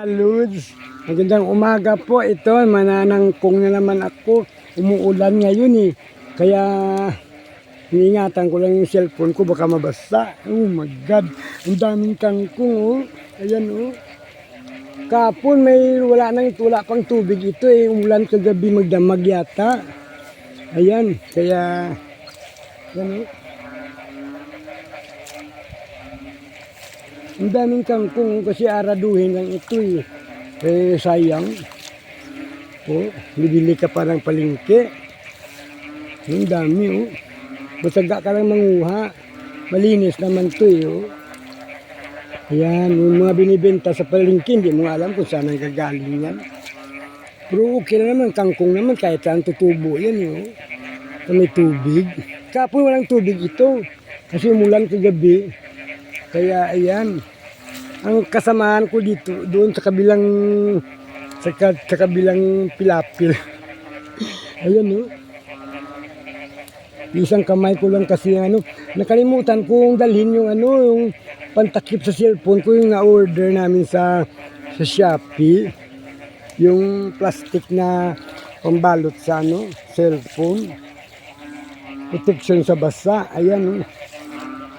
Lods, magandang umaga po. Ito, mananangkong na naman ako. Umuulan ngayon eh. Kaya iniingatan ko lang yung cellphone ko baka mabasa. Oh my God, ang daming kangkong oh. Ayan oh. Kapon may wala nang wala pang tubig ito eh. Umulan kagabi magdamag yata. Ayan, kaya yan oh. Ang daming kangkong kasi araduhin lang ito eh. Eh sayang. Oh, bibili ka pa ng palengke. Ang dami oh. Basaga ka lang manguha. Malinis naman to eh oh. Ayan, yung mga binibenta sa palengke, hindi mo alam kung saan ang gagaling yan. Pero okay na naman, kangkong naman, kahit saan tutubo yan eh, oh. Sa may tubig. Kapon walang tubig ito. Kasi umulan kagabi. Kaya ayan, ang kasamaan ko dito, doon sa kabilang sa, sa kabilang pilapil. ayan no. Isang kamay ko lang kasi ano, nakalimutan kong dalhin yung ano, yung pantakip sa cellphone ko yung na-order namin sa sa Shopee. Yung plastic na pambalot sa ano, cellphone. Protection sa basa. Ayan oh.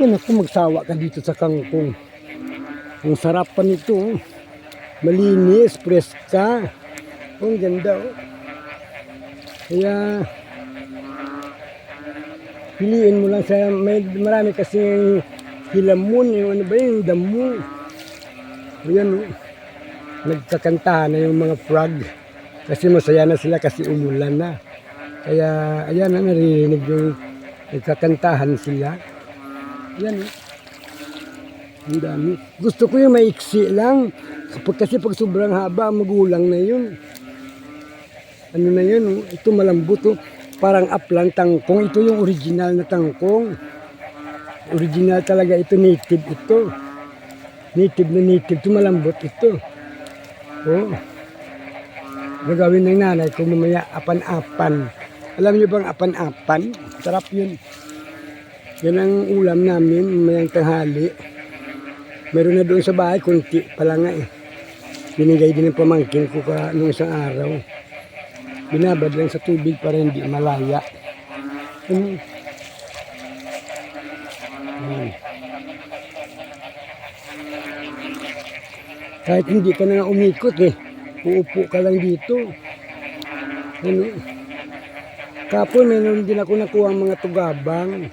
Yan ako magsawa ka dito sa kangkong. Ang sarap pa nito. oh. Malinis, preska. Oh, ang ganda oh. Kaya piliin mo lang sa may marami kasi hilamon yung ano ba yung damo. Ayan oh. Nagkakantahan na yung mga frog. Kasi masaya na sila kasi umulan na. Kaya ayan na naririnig yung nagkakantahan sila. Yan eh. Ang dami. Gusto ko yung maiksi lang. Kapag kasi pag sobrang haba, magulang na yun. Ano na yun? oh. Ito malambot oh. Parang aplang tangkong. Ito yung original na tangkong. Original talaga ito. Native ito. Native na native. Ito malambot ito. Oh. Gagawin ng nanay ko mamaya apan-apan. Alam niyo bang apan-apan? Sarap yun. Yan ang ulam namin, mayang tanghali. Meron na doon sa bahay, kunti pa lang nga eh. Binigay din ng pamangkin ko ka nung isang araw. Binabad lang sa tubig para hindi malaya. Ano? Yan. Kahit hindi ka na umikot eh. Uupo ka lang dito. Ano? Kapon, meron din ako nakuha mga tugabang.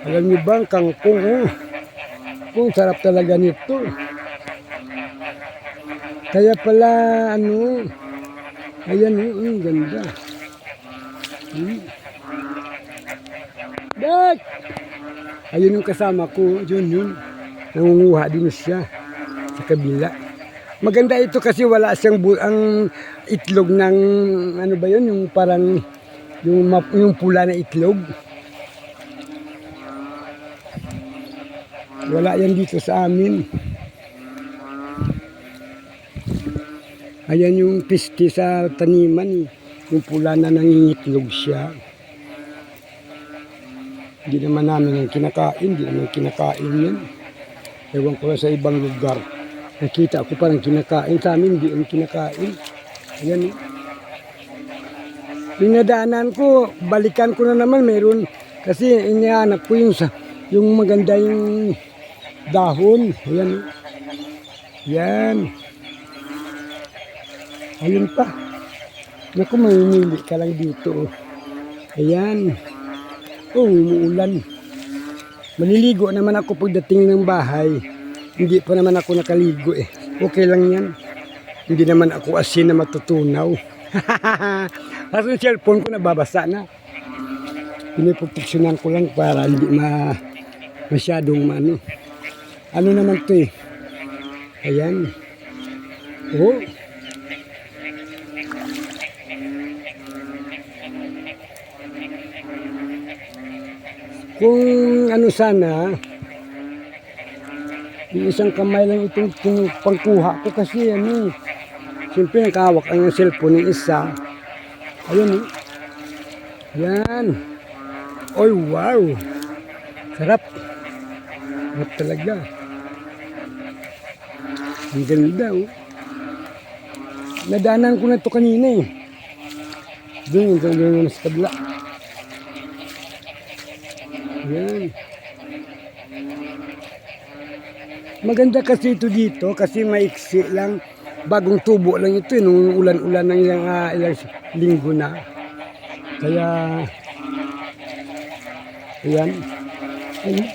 Alam niyo ba ang kangkong oh? Kung sarap talaga nito. Kaya pala ano, ayan oh, ang ganda. Hmm. Ayun yung kasama ko, yun yun. Nangunguha din siya sa kabila. Maganda ito kasi wala siyang bu- ang itlog ng ano ba yun, yung parang yung, yung pula na itlog. Wala yan dito sa amin. Ayan yung pisti sa taniman. eh. Yung pula na nangingitlog siya. Hindi naman namin yung kinakain. Hindi naman kinakain yan. Ewan ko sa ibang lugar. Nakita ko parang kinakain. Sa amin hindi yung kinakain. Ayan eh. Yung nadaanan ko, balikan ko na naman meron. Kasi inihanap ko yung, yung maganda yung dahon. Ayan. oh. Yan. Ayun pa. Naku, mamimili ka lang dito. oh. Ayan. Oh, umuulan. Maliligo naman ako pagdating ng bahay. Hindi pa naman ako nakaligo eh. Okay lang yan. Hindi naman ako asin na matutunaw. Kasi yung cellphone ko nababasa na. Piniproteksyonan ko lang para hindi ma masyadong ano. Ano naman to eh. Ayan. Oh. Kung ano sana, yung isang kamay lang itong pangkuha ko kasi ano, siyempre nakahawak ang cellphone ng isa. Ayun eh. Yan. Oy, wow. Sarap. Sarap talaga. Ang ganda oh. Nadaanan ko na to kanina eh. Doon, doon, doon sa kabila. Yan. Maganda kasi ito dito kasi maiksi lang. Bagong tubo lang ito eh. Nung ulan-ulan ng ilang, ah, ilang linggo na. Kaya, ayan. Ayan.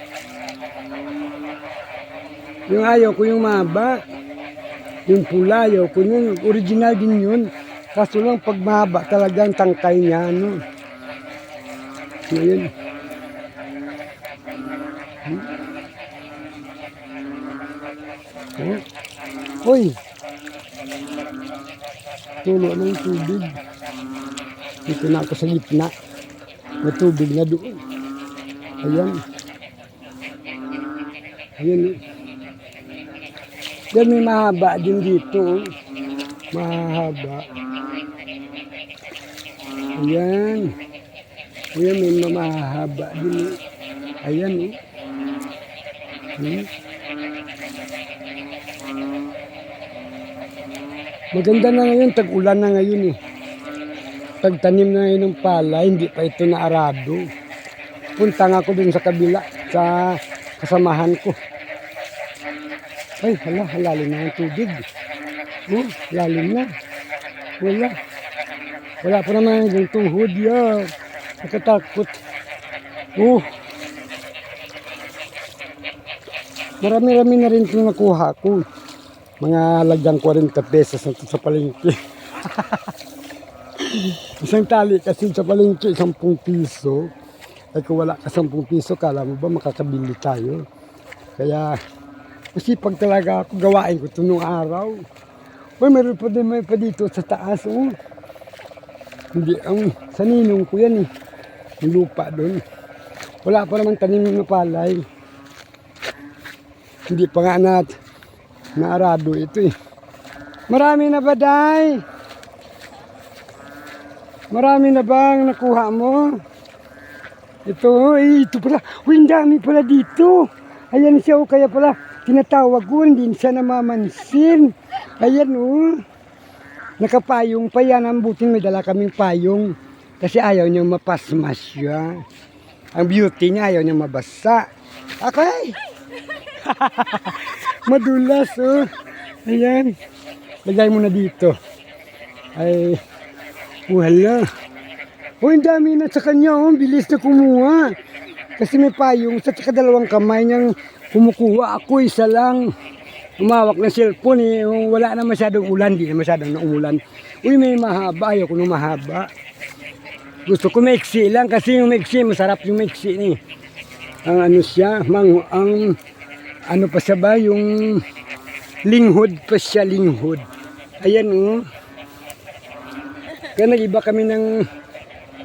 Yung ayaw ko yung mahaba. Yung pula, ayaw ko yung original din yun. Kaso lang pag talaga ang tangkay niya, ano. Ngayon. Hmm. Oh. Hoy! Tulo na yung tubig. Dito na ako sa gitna. May tubig na doon. Ayan. Ayan. eh. Yan may mahaba din dito. Mahaba. Ayan. Ayan, may mahaba din. eh. Ayan. Oh. Hmm. Maganda na ngayon, tag-ulan na ngayon eh. Tagtanim na ngayon ng pala, hindi pa ito na arado. Punta nga ako dun sa kabila, sa kasamahan ko. Ay, hala, halalim na ang tubig. Oh, lalim na. Wala. Wala pa naman yung tuhod ya. Nakatakot. Oh. Marami-rami na rin itong nakuha ko. Mga halagang 40 pesos na sa palengke. Isang tali kasi sa palengke, 10 piso. Ay kung wala ka 10 piso, kala mo ba makakabili tayo? Kaya, masipag talaga ako, gawain ko ito nung araw. Uy, meron pa din may pa dito sa taas, oh. Hindi, ang sa ninong ko yan eh. Yung lupa doon. Wala pa naman tanim na palay. Hindi pa nga na naarado ito eh. Marami na ba, Day? Marami na bang nakuha mo? Ito, eh, ito pala. Uy, ang dami pala dito. Ayan siya, oh, kaya pala tinatawag ko, hindi siya namamansin. Ayan, oh. Nakapayong pa yan. Ang buting may dala kaming payong. Kasi ayaw niya mapasmas siya. Ang beauty niya ayaw niya mabasa. Okay. Madulas, oh. Ayan. Lagay mo na dito. Ay, wala. Oh, ang dami na sa kanya, oh. Bilis na kumuha. Kasi may payong sa dalawang kamay niyang kumukuha. Ako isa lang. Umawak ng cellphone eh. Wala na masyadong ulan. Di na masyadong umulan. Uy, may mahaba. Ayaw ko ng mahaba. Gusto ko maiksi lang kasi yung maiksi, masarap yung maiksi eh. Ang ano siya, mang, ang ano pa siya ba, yung linghod pa siya, linghod. Ayan oh. Kaya nag-iba kami ng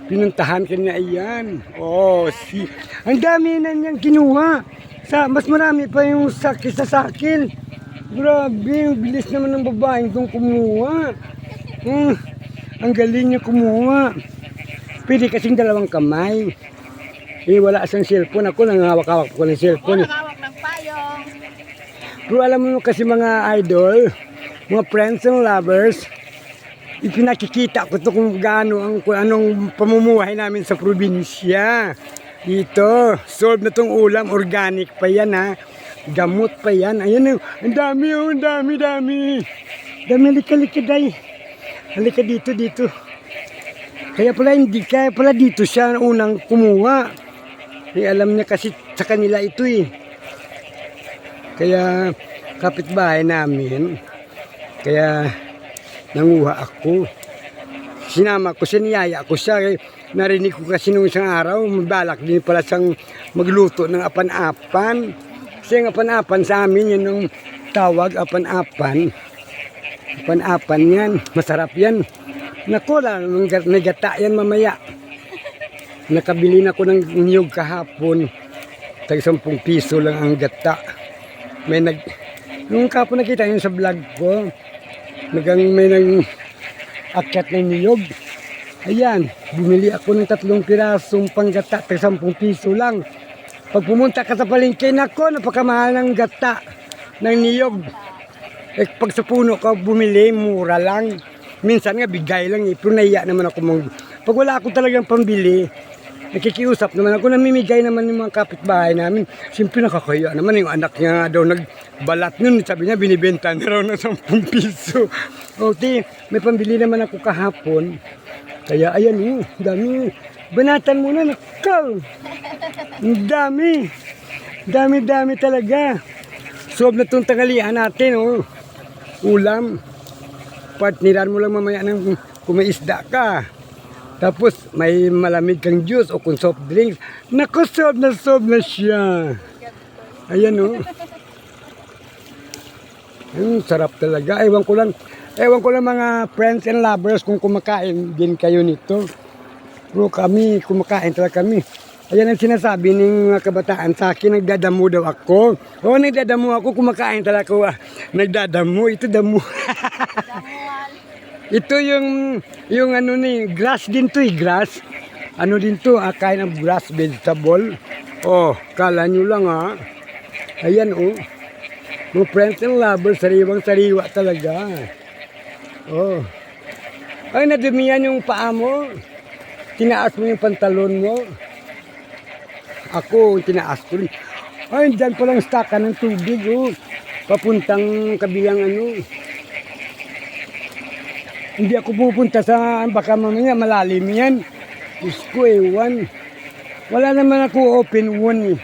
pinuntahan kanina, ayan. Oh, si, ang dami na niyang kinuha. Sa, mas marami pa yung sakis sa sakil. Grabe, ang bilis naman ng babaeng itong kumuha. Hmm, ang galing niya kumuha. Pwede kasing dalawang kamay. Eh, wala siyang cellphone. Ako nangawak-hawak ko ng cellphone. eh. Hawak ng payong. Pero alam mo kasi mga idol, mga friends and lovers, ipinakikita ko to kung gaano ang kung anong pamumuhay namin sa probinsya. Dito, solve na tong ulam, organic pa yan ha. Gamot pa yan. Ayan oh, ang dami oh, ang dami, dami. Dami, halika, halika, day. Halika dito, dito. Kaya pala hindi, kaya pala dito siya unang kumuha. Eh, alam niya kasi sa kanila ito eh. Kaya kapitbahay namin, kaya nanguha ako. Sinama ko siya, niyaya ko siya. Eh, Narinig ko kasi nung isang araw, mabalak din pala siyang magluto ng apan-apan. Kasi ang apan-apan sa amin, yun yung tawag apan-apan. Apan-apan yan, masarap yan. Naku, nagata yan mamaya. Nakabili na ko ng niyog kahapon. Tag 10 piso lang ang gata. May nag... Nung kapon nakita yun sa vlog ko, nagang may nang akyat ng niyog. Ayan, bumili ako ng tatlong pirasong panggata, tag 10 piso lang. Pag pumunta ka sa palengke, nako, napakamahal ng gata ng niyog. Eh, pag sa puno ka bumili, mura lang. Minsan nga bigay lang eh. Pero nahiya naman ako mang... Pag wala ako talagang pambili, nakikiusap naman ako, namimigay naman yung mga kapitbahay namin. Siyempre nakakaya naman yung anak niya daw nagbalat nun. Sabi niya, binibenta na raw ng 10 piso. O, ti, may pambili naman ako kahapon. Kaya ayan oh, dami. Banatan mo na, nakal. Ang dami. Dami-dami talaga. Sob na itong tangalihan natin, oh. Ulam. Partneran mo lang mamaya ng kung may isda ka. Tapos may malamig kang juice o kung soft drinks. Naku, sob na sob na siya. Ayan, oh. Ang sarap talaga. Ewan ko lang. Ewan ko lang mga friends and lovers kung kumakain din kayo nito. Pero kami, kumakain talaga kami. Ayan ang sinasabi ng mga kabataan sa akin, nagdadamo daw ako. Oo, nagdadamo ako, kumakain talaga ako. ah. Nagdadamo, ito damo. ito yung, yung ano ni, grass din to eh, grass. Ano din to, ah, kain ng grass vegetable. Oh, kala nyo lang ha. Ayan oh. Mga friends and lovers, sariwang sariwa talaga. Oh. Ay, nadumihan yung paa mo. Tinaas mo yung pantalon mo. Ako, tinaas ko rin. Ay, dyan palang staka ng tubig, oh. Papuntang kabilang ano. Hindi ako pupunta sa, baka mamaya malalim yan. Diyos ko, ewan. Wala naman ako open one, eh.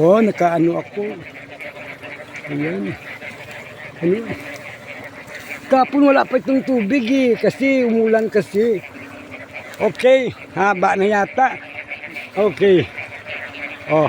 Oh, nakaano ako. Ayan. Ano? Kapon wala pa itong tubig eh. Kasi umulan kasi. Okay. Haba na yata. Okay. Oh.